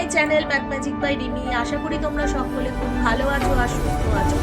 My channel math magic by Rimi আশা করি তোমরা সকলে খুব ভালো আছো আর সুস্থ আছো।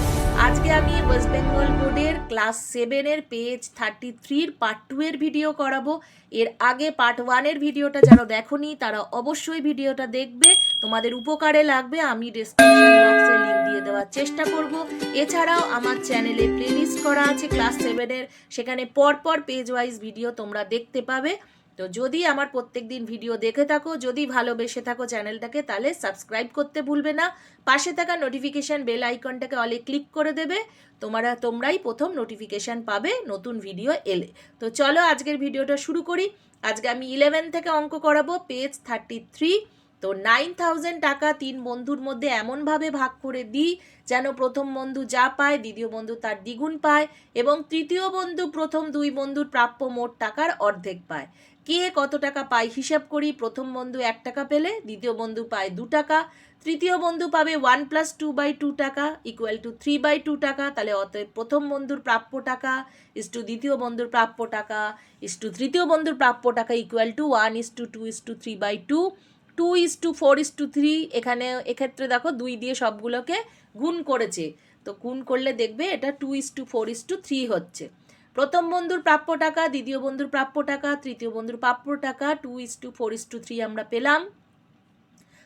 আজকে আমি ওয়েস্ট বেঙ্গল বোর্ডের ক্লাস সেভেনের পেজ থার্টি থ্রির পার্ট টু এর ভিডিও করাবো। এর আগে পার্ট ওয়ানের ভিডিওটা যারা দেখোনি, তারা অবশ্যই ভিডিওটা দেখবে। তোমাদের উপকারে লাগবে। আমি ডিসক্রিপশন বক্সে লিঙ্ক দিয়ে দেওয়ার চেষ্টা করব। এছাড়াও আমার চ্যানেলে প্লেলিস্ট করা আছে ক্লাস সেভেনের সেখানে পরপর পেজ ওয়াইজ ভিডিও তোমরা দেখতে পাবে। তো যদি আমার প্রত্যেক দিন ভিডিও দেখে থাকো, যদি ভালোবেসে থাকো চ্যানেলটাকে তাহলে সাবস্ক্রাইব করতে ভুলবে না। পাশে থাকা নোটিফিকেশান বেল আইকনটাকে অলে ক্লিক করে দেবে। তোমরা, তোমরাই প্রথম নোটিফিকেশান পাবে নতুন ভিডিও এলে। তো চলো আজকের ভিডিওটা শুরু করি। আজকে আমি ইলেভেন থেকে অঙ্ক করাবো পেজ থার্টি থ্রি তো নাইন থাউজেন্ড টাকা তিন বন্ধুর মধ্যে এমনভাবে ভাগ করে দিই, যেন প্রথম বন্ধু যা পায়, দ্বিতীয় বন্ধু তার দ্বিগুণ পায়, এবং তৃতীয় বন্ধু প্রথম দুই বন্ধুর প্রাপ্য মোট টাকার অর্ধেক পায়। কে কত টাকা পায় হিসাব করি। প্রথম বন্ধু এক টাকা পেলে, দ্বিতীয় বন্ধু পায় দু টাকা, তৃতীয় বন্ধু পাবে one plus two by two টাকা equal to three by two টাকা, তাহলে অতএব প্রথম বন্ধুর প্রাপ্য টাকা ইস টু দ্বিতীয় বন্ধুর প্রাপ্য টাকা ইস টু তৃতীয় বন্ধুর প্রাপ্য টাকা equal to one is to two is to three by two two is to four is to three এখানে, এক্ষেত্রে দেখো দুই দিয়ে সবগুলোকে গুণ করেছে। তো গুণ করলে দেখবে এটা two is to four is to three হচ্ছে। প্রথম বন্ধুর প্রাপ্য টাকা, দ্বিতীয় বন্ধুর প্রাপ্য টাকা, তৃতীয় বন্ধুর প্রাপ্য টাকা two is to four is to three আমরা পেলাম।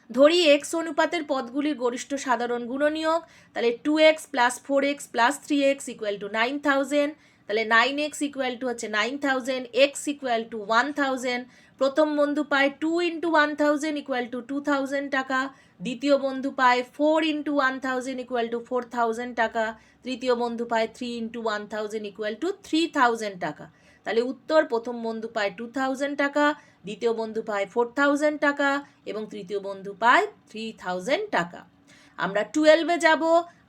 ধরি এক্স অনুপাতের পদগুলির গরিষ্ঠ সাধারণ গুণনীয়ক, তাহলে two x plus four x plus three x equal to nine thousand তাহলে নাইন এক্স ইকুয়াল টু হচ্ছে nine thousand x equal to one thousand প্রথম বন্ধু পায় two into one thousand equal to two thousand টাকা, দ্বিতীয় বন্ধু পায় four into one thousand equal to four thousand টাকা, তৃতীয় বন্ধু পায় three into one thousand equal to three thousand টাকা। তাহলে উত্তর, প্রথম বন্ধু পায় টু থাউজেন্ড টাকা, দ্বিতীয় বন্ধু পায় ফোর থাউজেন্ড টাকা, এবং তৃতীয় বন্ধু পায় থ্রি থাউজেন্ড টাকা। আমরা টুয়েলভে যাব।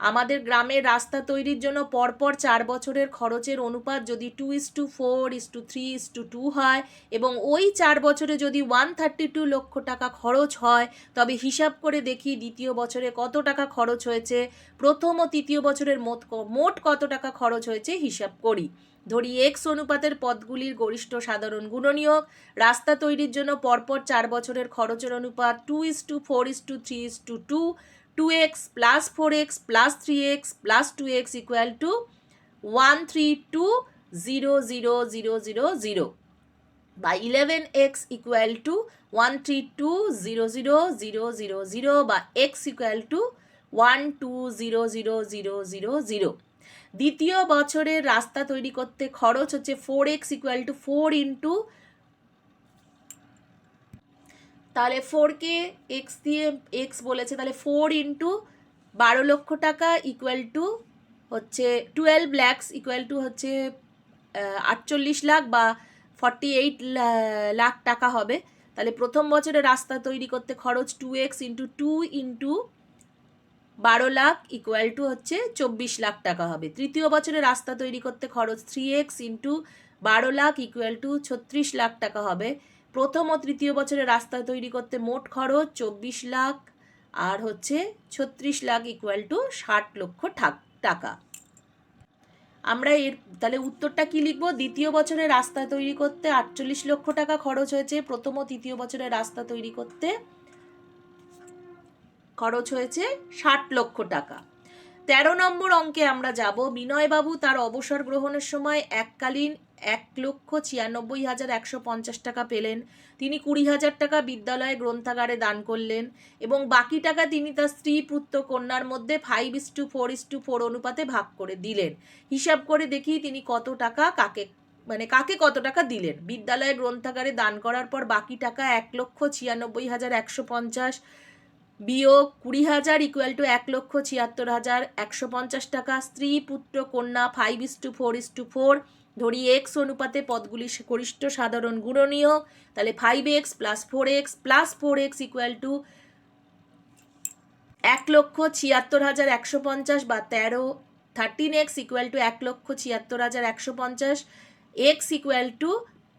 আমাদের গ্রামের রাস্তা তৈরির জন্য পরপর চার বছরের খরচের অনুপাত যদি two is to four is to three is to two হয় এবং ওই চার বছরে যদি ওয়ান থার্টি টু লক্ষ টাকা খরচ হয়, তবে হিসাব করে দেখি দ্বিতীয় বছরে কত টাকা খরচ হয়েছে, প্রথম ও তৃতীয় বছরের মোট মোট কত টাকা খরচ হয়েছে হিসাব করি। ধরি এক্স অনুপাতের পদগুলির গরিষ্ঠ সাধারণ গুণনীয়ক, রাস্তা তৈরির জন্য পরপর চার বছরের খরচের অনুপাত two is to four is to three is to two two x plus four x plus three x plus two x equal to one three two zero zero zero zero zero বা eleven x equal to one three two zero zero zero zero zero বা x equal to one two zero zero zero zero zero দ্বিতীয় বছরের রাস্তা তৈরি করতে খরচ হচ্ছে four x equal to four into তাহলে ফোরকে এক্স দিয়ে এক্স বলেছে, তাহলে ফোর ইন্টু বারো লক্ষ টাকা ইকুয়াল টু হচ্ছে টুয়েলভ ল্যাক্স ইকুয়াল টু হচ্ছে আটচল্লিশ লাখ বা ফর্টি এইট লাখ টাকা হবে। তাহলে প্রথম বছরে রাস্তা তৈরি করতে খরচ two x into two into বারো লাখ ইকুয়াল টু হচ্ছে চব্বিশ লাখ টাকা হবে। তৃতীয় বছরে রাস্তা তৈরি করতে খরচ থ্রি এক্স ইন্টু বারো লাখ ইকুয়াল টু ছত্রিশ লাখ টাকা হবে। প্রথম ও তৃতীয় বছরে রাস্তা তৈরি করতে মোট খরচ চব্বিশ লাখ, আর হচ্ছে ছত্রিশ লাখ ইকুয়াল টু ষাট লক্ষ টাকা। আমরা এর তাহলে উত্তরটা কি লিখব? দ্বিতীয় বছরে রাস্তা তৈরি করতে আটচল্লিশ লক্ষ টাকা খরচ হয়েছে। প্রথম ও তৃতীয় বছরে রাস্তা তৈরি করতে খরচ হয়েছে ষাট লক্ষ টাকা। তেরো নম্বর অঙ্কে আমরা যাব। বিনয়বাবু তার অবসর গ্রহণের সময় এককালীন এক লক্ষ ছিয়ানব্বই হাজার একশো পঞ্চাশ টাকা পেলেন। তিনি কুড়ি হাজার টাকা বিদ্যালয়ে গ্রন্থাগারে দান করলেন এবং বাকি টাকা তিনি তার স্ত্রী পুত্র কন্যার মধ্যে five is to four is to four অনুপাতে ভাগ করে দিলেন। হিসাব করে দেখি তিনি কত টাকা, কাকে মানে কাকে কত টাকা দিলেন। বিদ্যালয়ে গ্রন্থাগারে দান করার পর বাকি টাকা এক লক্ষ ছিয়ানব্বই হাজার একশো পঞ্চাশ, বিয়োগ কুড়ি হাজার ইকুয়াল টু এক লক্ষ ছিয়াত্তর হাজার একশো পঞ্চাশ টাকা। স্ত্রী পুত্র কন্যা five is to four is to four ধরি এক্স অনুপাতে পদগুলি গরিষ্ঠ সাধারণ গুণনীয়, তাহলে five x plus four x plus four x equal to এক লক্ষ ছিয়াত্তর হাজার একশো পঞ্চাশ বা তেরো থার্টিন এক্স ইকুয়াল টু এক লক্ষ ছিয়াত্তর হাজার একশো পঞ্চাশ এক্স ইকুয়াল টু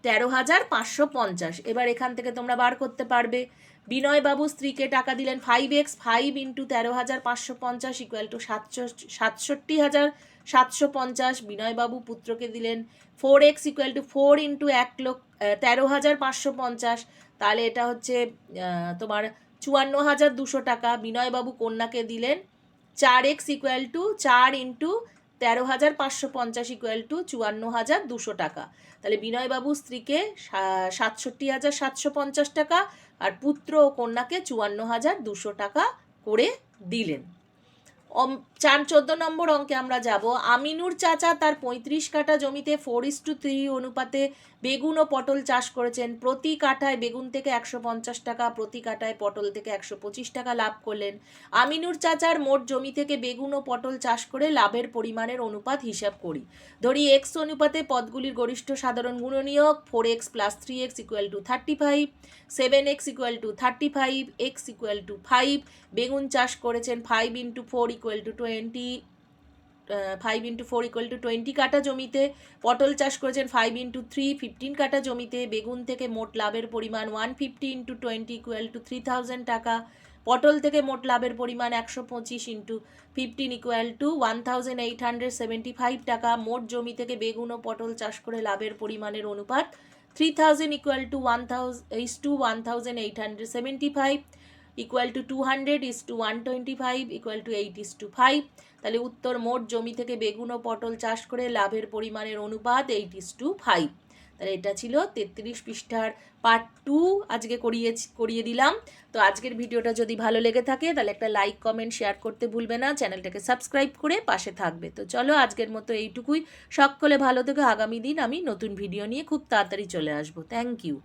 তেরো হাজার পাঁচশো পঞ্চাশ। এবার এখান থেকে তোমরা বার করতে পারবে। বিনয়বাবু স্ত্রীকে টাকা দিলেন ফাইভ এক্স ফাইভ ইন্টু তেরো হাজার পাঁচশো পঞ্চাশ ইকুয়াল টু সাতশো, সাতষট্টি হাজার সাতশো পঞ্চাশ। বিনয়বাবু পুত্রকে দিলেন four x equal to four into এক লক্ষ তেরো হাজার পাঁচশো পঞ্চাশ। তাহলে এটা হচ্ছে তোমার চুয়ান্ন হাজার দুশো টাকা। বিনয়বাবু কন্যাকে দিলেন চার এক্স ইকুয়াল টু চার ইন্টু তেরো হাজার পাঁচশো পঞ্চাশ ইকুয়াল টু চুয়ান্ন হাজার দুশো টাকা। তাহলে বিনয়বাবু স্ত্রীকে সাতষট্টি হাজার সাতশো পঞ্চাশ টাকা আর পুত্র ও কন্যাকে চুয়ান্ন হাজার দুশো টাকা করে দিলেন। চার চোদ্দ নম্বর অঙ্কে আমরা যাব। আমিনুর চাচা তার পঁয়ত্রিশ কাঠা জমিতে ফোর ইস টু থ্রি অনুপাতে বেগুন ও পটল চাষ করেছেন। প্রতি কাঠায় বেগুন থেকে একশো পঞ্চাশ টাকা, প্রতি কাঠায় পটল থেকে একশো পঁচিশ টাকা লাভ করলেন। আমিনুর চাচার মোট জমি থেকে বেগুন ও পটল চাষ করে লাভের পরিমাণের অনুপাত হিসাব করি। ধরি এক্স অনুপাতে পদগুলির গরিষ্ঠ সাধারণ গুণনীয়ক four x plus three x equal to thirty five seven x equal to thirty five x equal to five বেগুন চাষ করেছেন five into four equal to twenty five into four equal to twenty কাটা জমিতে পটল চাষ করেছেন five into three fifteen কাটা জমিতে, বেগুন থেকে মোট লাভের পরিমাণ one fifty into twenty equal to three thousand টাকা, পটল থেকে মোট লাভের পরিমাণ একশো পঁচিশ into fifteen equal to one thousand eight hundred seventy five টাকা, মোট জমি থেকে বেগুন ও পটল চাষ করে লাভের পরিমাণের অনুপাত three thousand equal to one thousand is to one thousand eight hundred seventy five equal to two hundred is to one twenty five equal to eight is to five তাহলে উত্তর মোট জমি থেকে বেগুন ও পটল চাষ করে লাভের পরিমাণের অনুপাত এইট ইস টু ফাইভ তাহলে এটা ছিল তেত্রিশ পৃষ্ঠার পার্ট টু আজকে করিয়ে করিয়ে দিলাম। তো আজকের ভিডিওটা যদি ভালো লেগে থাকে, তাহলে একটা লাইক কমেন্ট শেয়ার করতে ভুলবে না। চ্যানেলটাকে সাবস্ক্রাইব করে পাশে থাকবে। তো চলো আজকের মতো এইটুকুই। সকলে ভালো থেকে। আগামী দিন আমি নতুন ভিডিও নিয়ে খুব তাড়াতাড়ি চলে আসব। Thank you